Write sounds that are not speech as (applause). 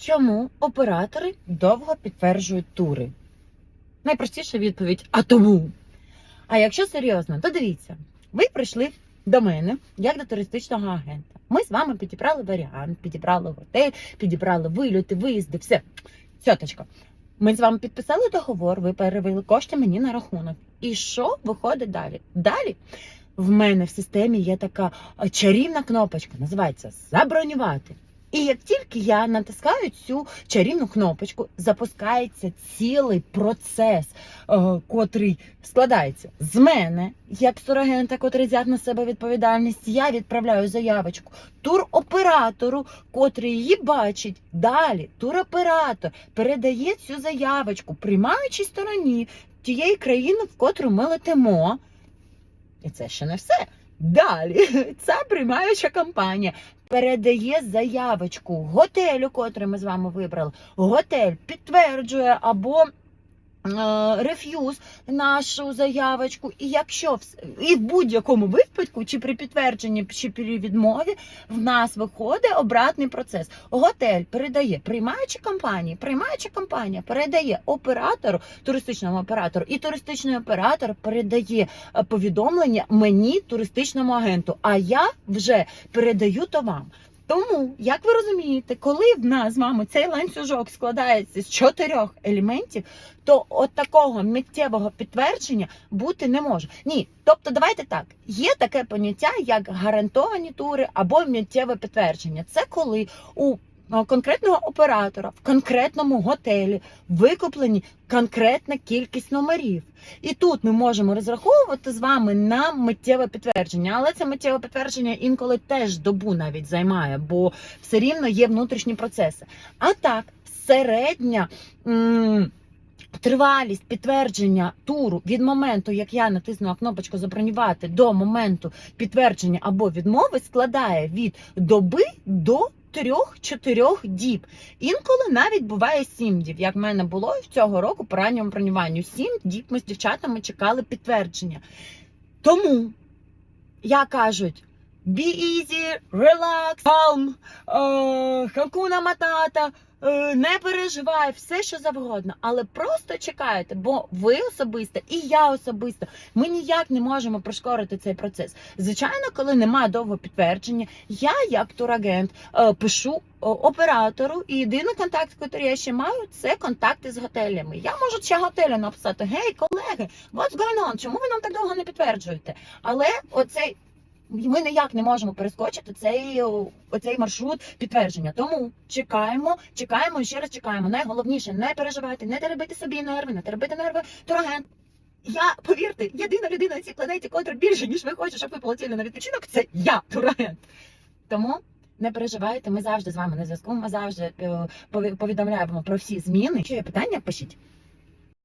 Чому оператори довго підтверджують тури? Найпростіша відповідь: а тому. А якщо серйозно, то дивіться, ви прийшли до мене як до туристичного агента. Ми з вами підібрали варіант, підібрали готель, підібрали вильоти, виїзди, все. Цьоточка. Ми з вами підписали договор, ви перевели кошти мені на рахунок. І що виходить далі? Далі в мене в системі є така чарівна кнопочка, називається забронювати. І як тільки я натискаю цю чарівну кнопочку, запускається цілий процес, е, котрий складається з мене, як сурагента, котрий взяв на себе відповідальність. Я відправляю заявочку туроператору, котрий її бачить. Далі туроператор передає цю заявочку приймаючій стороні тієї країни, в котру ми летимо. І це ще не все. Далі (laughs) ця приймаюча компанія передає заявочку готелю, котрий ми з вами вибрали. Готель підтверджує або реф'юз нашу заявочку. І якщо вс- і в будь-якому випадку, чи при підтвердженні, чи при відмові, в нас виходить обратний процес. Готель передає приймаючі компанії, приймаюча компанія передає оператору, туристичному оператору, і туристичний оператор передає е, повідомлення мені, туристичному агенту. А я вже передаю то вам. Тому, як ви розумієте, коли в нас з вами цей ланцюжок складається з чотирьох елементів, то от такого миттєвого підтвердження бути не може. Ні, тобто, давайте так: є таке поняття, як гарантовані тури або миттєве підтвердження. Це коли у конкретного оператора в конкретному готелі викуплені конкретна кількість номерів. І тут ми можемо розраховувати з вами на миттєве підтвердження, але це миттєве підтвердження інколи теж добу навіть займає, бо все рівно є внутрішні процеси. А так, середня. м, Тривалість підтвердження туру від моменту, як я натиснула кнопочку забронювати, до моменту підтвердження або відмови складає від доби до 3-4 діб. Інколи навіть буває 7 діб. Як в мене було цього року по ранньому бронюванню. 7 діб ми з дівчатами чекали підтвердження. Тому я кажуть. Be easy, relax, calm, е, Hakuna Matata, е, не переживай, все що завгодно, але просто чекайте, бо ви особисто і я особисто ми ніяк не можемо пришкорити цей процес. Звичайно, коли немає довго підтвердження, я, як турагент, е, пишу оператору, і єдиний контакт, який я ще маю, це контакти з готелями. Я можу ще готелю написати: Гей, колеги, what's going on? Чому ви нам так довго не підтверджуєте? Але оцей ми ніяк не можемо перескочити цей, оцей маршрут підтвердження. Тому чекаємо, чекаємо і ще раз чекаємо. Найголовніше не переживайте, не теребити собі нерви, не теребити нерви турагент. Я, повірте, єдина людина на цій планеті, котра більше, ніж ви хочете, щоб ви полетіли на відпочинок, це я, турагент. Тому не переживайте, ми завжди з вами на зв'язку. Ми завжди е, повідомляємо про всі зміни. Якщо є питання, пишіть.